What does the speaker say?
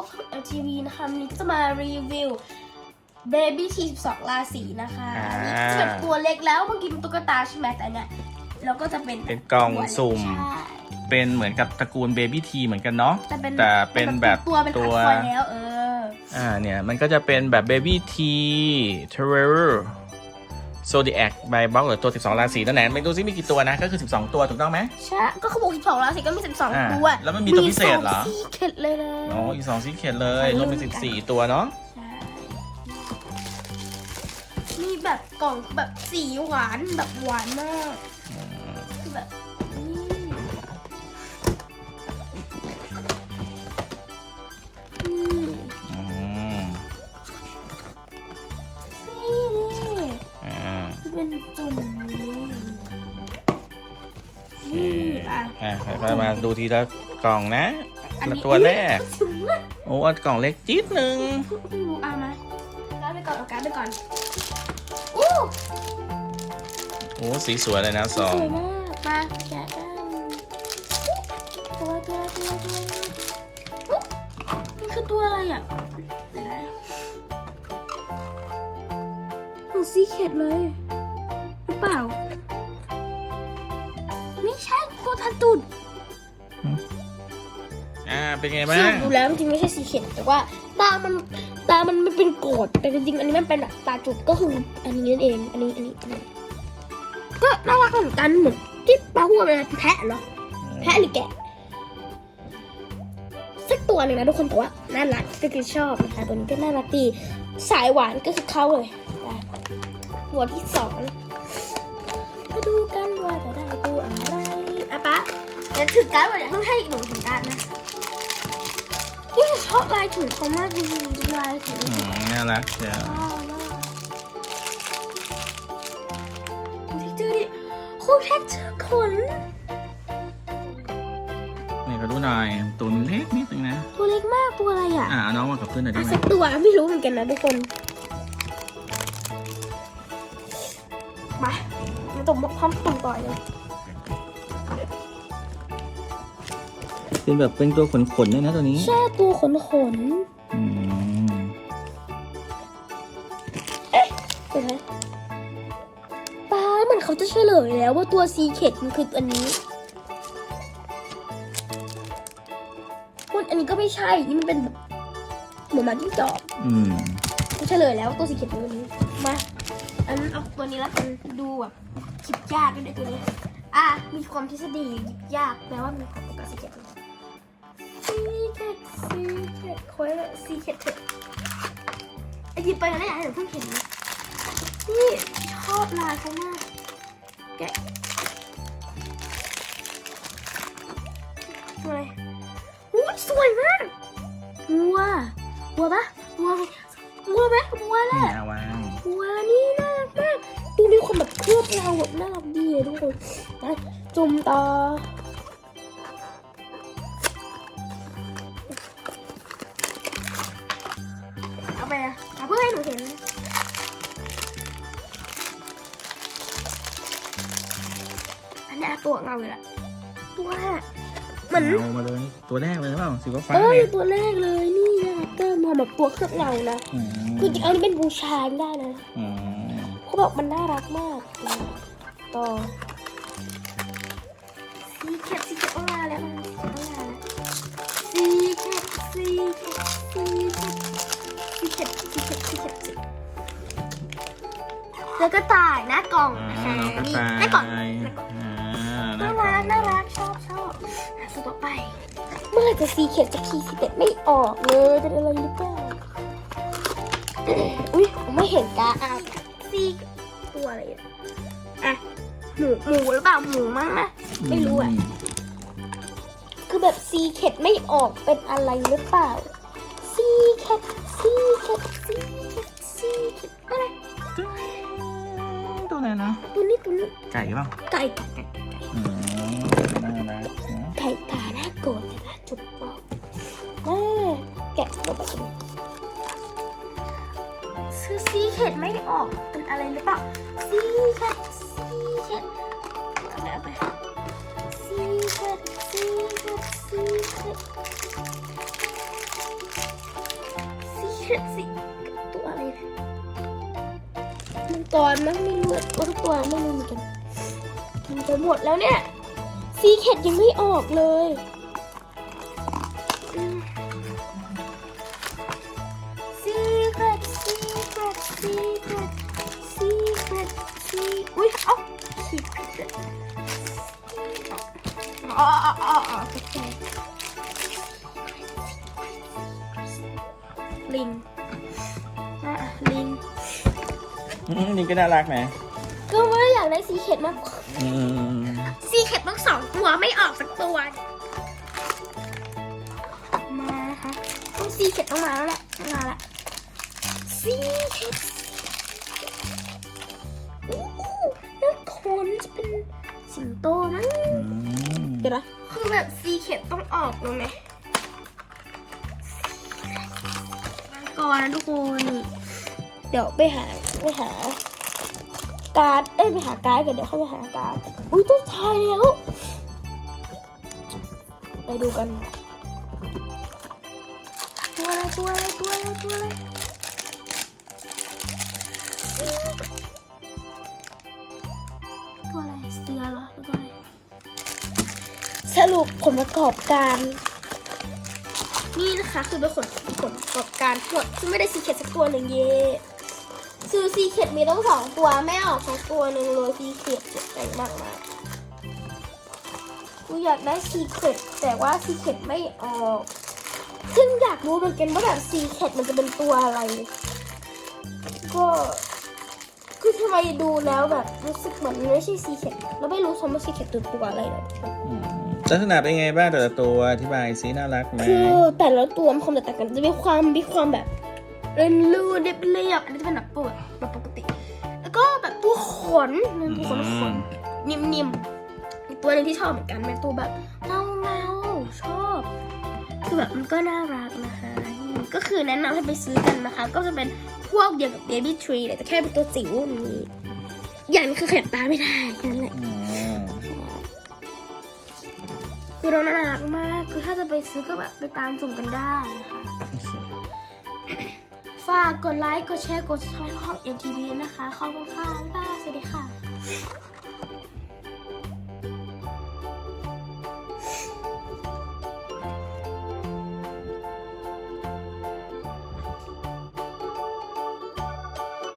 of LTV นะคะวันนี้จะมารีวิว Baby T 12ราศีนะคะอ่า อันนี้จะเป็นตัวเล็กแล้วเมื่อกี้เป็นตุ๊กตาใช่ไหมแต่อันเนี้ยเราก็จะเป็นเป็นกล่องสุ่ม ใช่เป็นเหมือนกับตระกูลเบบี้ทีเหมือนกันเนาะ แต่เป็นแต่เป็นแบบตัวเป็นตัตัววแล้วเออ อ่าเนี่ย มันก็จะเป็นแบบเบบี้ทีเทเรอร์ โซดิแอคใบบล็อกหรือตัว 12 ราศีนั่นแหละไม่ดูซิมีกี่ตัวนะ ก็คือ 12 ตัวถูกต้องไหม ใช่ ก็เขาบอก12ราศีก็มี อ่า12 ตัวแล้วมันมีตัวพิเศษเหรอ มีสงซีเข็ดเลยนะ อ๋ออีกสองซีเขียนเลยรวมเป็น14 ตัวเนาะ ใช่ มีแบบกล่องแบบสีหวานแบบหวานมากคือแบบ ค่อยๆมาดูทีละกล่องนะอันนี้ตัวแรกจุ่มเลยโอ้อันกล่องเล็กจี๊ดหนึ่งดูเอามาการ์ดไปก่อนเอาการ์ดไปก่อนอู้โอ้สีสวยเลยนะสสองวยมากมาแกะกันตัวตัวตัวตัวอุ๊ยมันคือตัวอะไรอะเดี๋ยวนะหนูซีเข็ดเลยหรือเปล่า ไม่ใช่ตัวทันตุด อ่า เป็นไงบ้างดูแล้วจริงๆไม่ใช่ซีเข็ดแต่ว่าตามันตามันไม่เป็นโกรธแต่จริงๆอันนี้มันเป็นแบบตาจุดก็คืออันนี้นั่นเองอันนี้อันนี้อันนี้ก็น่ารักเหมือนกันเหมือนที่ป้าพูดไปนะแพะเหรอแพะหรือแกะสักตัวหนึ่งนะทุกคนแต่ว่าน่ารักก็คือชอบนะคะตัวนี้ก็น่ารักดีสายหวานก็คือเขาเลยไปหัวที่สองมาดูกันว่าจะได้ตัวอะไรอะปะ เดี๋ยวถือการ์ดไว้เดี๋ยวต้องให้หนูถือการ์ดนะนี่ชอบลายถุงเขามากจริงๆลายถุงอืมน่ารักเชียวชอบมากดูที่เจอดิโคตรแท็กเจอขนนี่ก็ดูหน่อยตัวมันเล็กนิดนึงนะ ตัวเล็กมากตัวอะไรอะ อ่าเอาน้องมากับเพื่อนหน่อยได้อะไหมสักตัวไม่รู้เหมือนกันนะทุกคนมามาตบพร้อมตุ่มต่อยเลย เป็นแบบเป็นตัวขนๆด้วยนะตัวนี้ใช่ตัวขนขนอืมเห็นไหมป้าเหมือนเขาจะเฉลยแล้วว่าตัวซีเคดมันคืออันนี้คนอันนี้ก็ไม่ใช่ นี่มันเป็นแบบเหมือนหมาจิ้งจอกอืมเขาเฉลยแล้วว่าตัวซีเคดคืออันนี้มาอันนั้นเอาตัวนี้แล้วกันดูแบบคิดยากด้วยตัวนี้ อะมีความทฤษฎีหยิบยากแปลว่ามีความปกติซีเคดซี เคดซีเคดคอยซีเคดเถอะไอหยิบไปแล้วเนี่ยเดี๋ยวเพิ่งเห็นนะนี่ชอบลายเขามากแกะตัวอะไรอู้สวยมากวัววัวปะวัววัวไหมวัวแหละวัววัวนี่น่ารักมากดูมีคนแบบเคลือบเงาแบบน่ารักดีเลยทุกคนนะจุ่มต่อเอา อันนี้ตัวเงาเลยละตัวเหมือนเอามาเลยตัวแรกเลยหรือเปล่าสีฟ้าเออเนี่ยตัวแรกเลยนี่นะเตอร์มาแบบตัวเคลือบเงานะอืมคือจริงๆอันนี้เป็นบูชาได้นะอืมเขาบอกมันน่ารักมากต่อซีเค็ดซีเค็ดต้องมาแล้วต้องมาแล้วซีเค็ดซีเค็ดซีเค็ดซีเค็ดซีเค็ดซีเค็ดแล้วก็ตายหน้ากล่องอ่านะคะน้องกระนี่ต่ายหน้ากล่องหน้ากล่อง จะซีเค็ดจะคีซีเค็ดไม่ออกเลยเป็นอะไรหรือเปล่าอุ้ยผมไม่เห็นกาอะซีตัวอะไรอะอะหมูหมูหรือเปล่าหมูมั้งนะไม่รู้อะคือแบบซีเค็ดไม่ออกเป็นอะไรหรือเปล่าซีเค็ดซีเค็ดซีเค็ดซีเค็ดอะไรตัวไหนนะตัวนี้ตัวนี้ไก่เปล่าไก่ไก่ ซื้อซีเค็ดไม่ออกเป็นอะไรหรือเปล่าซีเค็ดซีเค็ดเอาไปเอาไปซีเค็ดซีเค็ดซีเค็ดสิตัวอะไรนะมังกรมั้งไม่รู้อะตัวทุกตัวไม่รู้เหมือนกันมันจะหมดแล้วเนี่ยซีเคดยังไม่ออกเลยซี เครตซีเครตซีเครตซีอุ้ยเอ้าขีดผิดเลยอ๋ออ๋ออ๋ออ๋อโอเคลิงอะลิงอืมนี่ก็น่ารักนะก็ไม่ได้อยากได้ซีเคดมากกว่าอืมซีเคดต้องสองตัวไม่ออกสักตัว มานะคะต้องซีเคดต้องมาแล้วแหละมาละ ซีเคดโอ้โหแล้วโทนจะเป็นสิงโตนะอืมเดี๋ยวนะคือแบบซีเคดต้องออกเลยไหมมาก่อนนะทุกคนนี่เดี๋ยวไปหาไปหา การ์ดเอ้ยไปหาการ์ดกันเดี๋ยวเข้าไปหาการ์ดอุ้ยต้องทายแล้ว ไปดูกันตัวอะไรตัวอะไรตัวอะไรตัวอะไร ตัวอะไรสเตียร์เหรอหรือตัวอะไรสรุปผลประกอบการ นี่นะคะคือเป็นผลผลประกอบการทั้งหมดที่ไม่ได้ซีเคทสักตัวหนึ่งเย่ซื้อซีเคทมีต้องสองตัวไม่ออกสักตัวหนึ่งเลยซีเคทเจ็บใจมากมากกูอยากได้ซีเคทแต่ว่าซีเคทไม่ออก ซึ่งอยากรู้เหมือนกันว่าแบบซีเคทมันจะเป็นตัวอะไร ก็ คือทำไมดูแล้วแบบรู้สึกเหมือนมันไม่ใช่ซีเคทแล้วไม่รู้สมมติซีเคทตัวตัวอะไรเลยอืมลักษณะเป็นไงบ้างแต่ละตัวอธิบายซิน่ารักไหมคือแต่ละตัวมันความแตกต่างกันจะมีความมีความแบบเรียนรูเรียบเรียบอันนี้จะเป็นแบบปวดแบบปกติ แล้วก็แบบตัวขนมันตัวขนขนนิ่มๆอีกตัวหนึงที่ชอบเหมือนกันเป็นตัวแบบเงาเงาๆชอบ คือแบบมันก็น่ารักนะคะ ก็คือแนะนำให้ไปซื้อกันนะคะ ก็จะเป็น พวกเดียวกับ Baby Tree เลยแต่แค่เป็นตัวจิ๋วนี้อย่างนี้คือขยับตาไม่ได้แค่นั้นแหละคือเราน่ารักมาก คือถ้าจะไปซื้อก็แบบไปตามสุ่มกันได้นะคะฝากกดไลค์ กดแชร์ กดซับสไครต์ของ MTV นะคะ ขอบคุณค่ะบ๊ายบาย